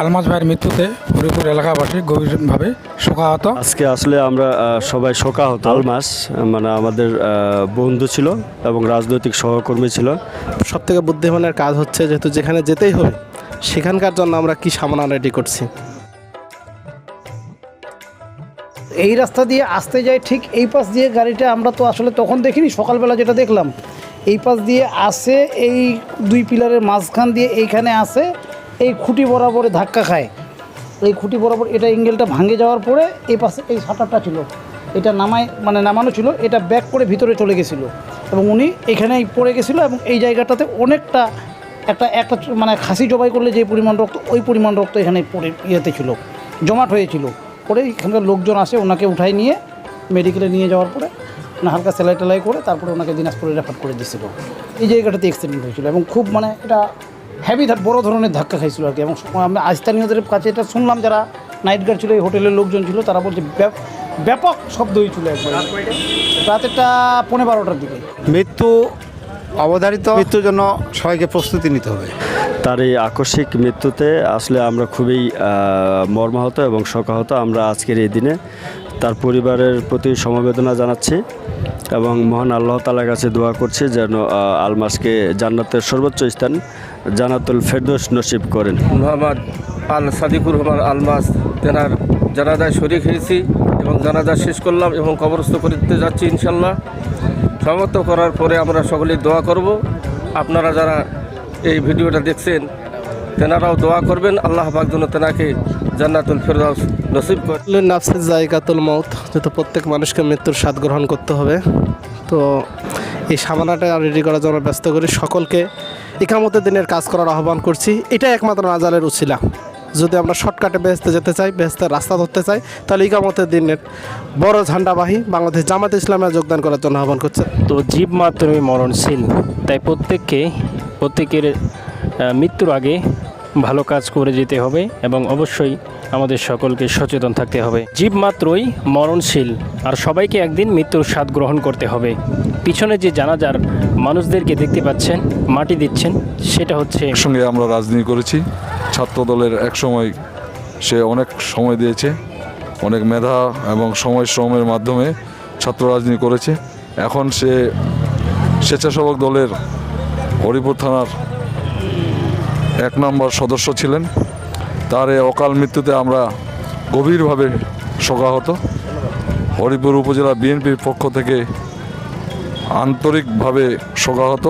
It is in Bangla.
আলমাজ ভাইয়ের মৃত্যুতে হরিপুর এলাকাবাসী গভীরভাবে শোকাহত। আজকে আসলে আমরা সবাই শোকাহত। আলমাস মানে আমাদের বন্ধু ছিল এবং রাজনৈতিক সহকর্মী ছিল। সব থেকে বুদ্ধিমানের কাজ হচ্ছে যেহেতু যেখানে যেতেই হবে সেখানকার জন্য আমরা কি সামনা রেডি করছি। এই রাস্তা দিয়ে আসতে যাই ঠিক এই পাশ দিয়ে গাড়িটা আমরা তো আসলে তখন দেখিনি সকালবেলা যেটা দেখলাম। এই পাশ দিয়ে আসে এই দুই পিলারের মাঝখান দিয়ে এইখানে আসে এই খুঁটি বরাবরে ধাক্কা খায়। এই খুঁটি বরাবর এটা এঙ্গেলটা ভাঙে যাওয়ার পরে এই পাশে এই শাটারটা ছিল। এটা নামায় মানে নামানো ছিল, এটা ব্যাক করে ভিতরে চলে গেছিল। এবং উনি এখানেই পড়ে গেছিল এবং এই জায়গাটাতে অনেকটা একটা একটা মানে খাসি জবাই করলে যে পরিমাণ রক্ত, ওই পরিমাণ রক্ত এখানে পড়ে, ইয়েতে ছিল, জমাট হয়েছিল। পরে এখানকার লোকজন আসে, ওনাকে উঠাই নিয়ে মেডিকেলে নিয়ে যাওয়ার পরে না, হালকা সেলাই টেলাই করে তারপরে ওনাকে দিনাজপুরে রেফার করে দিয়েছিল। এই জায়গাটাতে অ্যাক্সিডেন্ট হয়েছিল এবং খুব মানে এটা হেভি বড় ধরনের ধাক্কা খাইছিল আর কি। এবং আমি স্থানীয়দের কাছে এটা শুনলাম যারা নাইট গার্ড ছিল এই হোটেলের লোকজন ছিল তারা বলছে ব্যাপ- ব্যাপক শব্দ হয়েছিল একবার। রাতেরটা পনেরো বারোটার দিকে। মৃত্যু অবধারিত। মৃত্যুর জন্য সবাইকে প্রস্তুতি নিতে হবে। তার এই আকস্মিক মৃত্যুতে আসলে আমরা খুবই মর্মাহত এবং শোকাহত। আমরা আজকের এই দিনে তার পরিবারের প্রতি সমবেদনা জানাচ্ছি এবং মহান আল্লাহ তালার কাছে দোয়া করছি যেন আলমাসকে জান্নাতের সর্বোচ্চ স্থান জান্নাতুল ফেরদৌস নসিব করেন। মোহাম্মদ আল সাদিকুর রহমান আলমাস, তেনার জানাজায় শরিক হয়েছি এবং জানাজা শেষ করলাম এবং কবরস্থ করতে যাচ্ছি ইনশাল্লাহ সমাপ্ত করার পরে আমরা সকলেই দোয়া করব। আপনারা যারা এই ভিডিওটা দেখছেন তেনারাও দোয়া করবেন আল্লাহ পাক যেন তেনাকে জান্নাতুল ফেরদাউস নসিব করে। নাফসের জায়গাতুল মৌত যেহেতু প্রত্যেক মানুষকে মৃত্যুর স্বাদ গ্রহণ করতে হবে তো এই সামানাটা রেডি করার জন্য ব্যস্ত করি। সকলকে ইকামতের দিনের কাজ করার আহ্বান করছি। এটা একমাত্র নাজালের উছিলা। যদি আমরা শর্টকাটে বেহেস্তে যেতে চাই বেহেস্তের রাস্তা ধরতে চাই তাহলে ইকামতের দিনের বড় ঝান্ডাবাহী বাংলাদেশ জামাত ইসলামে যোগদান করার জন্য আহ্বান করছে। তো জীব মাত্রই মরণশীল তাই প্রত্যেককে প্রত্যেকের মৃত্যুর আগে ভালো কাজ করে যেতে হবে এবং অবশ্যই আমাদের সকলকে সচেতন থাকতে হবে। জীব মাত্রই মরণশীল আর সবাইকে একদিন মৃত্যুর স্বাদ গ্রহণ করতে হবে। পিছনে যে জানাজার মানুষদেরকে দেখতে পাচ্ছেন, মাটি দিচ্ছেন, সেটা হচ্ছে সঙ্গে আমরা রাজনীতি করেছি। ছাত্র দলের এক সময় সে অনেক সময় দিয়েছে, অনেক মেধা এবং সময় শ্রমের মাধ্যমে ছাত্র রাজনীতি করেছে। এখন সে স্বেচ্ছাসেবক দলের হরিপুর থানার এক নম্বর সদস্য ছিলেন। তার এই অকাল মৃত্যুতে আমরা গভীরভাবে শোকাহত। হরিপুর উপজেলা বিএনপির পক্ষ থেকে আন্তরিকভাবে শোকাহত।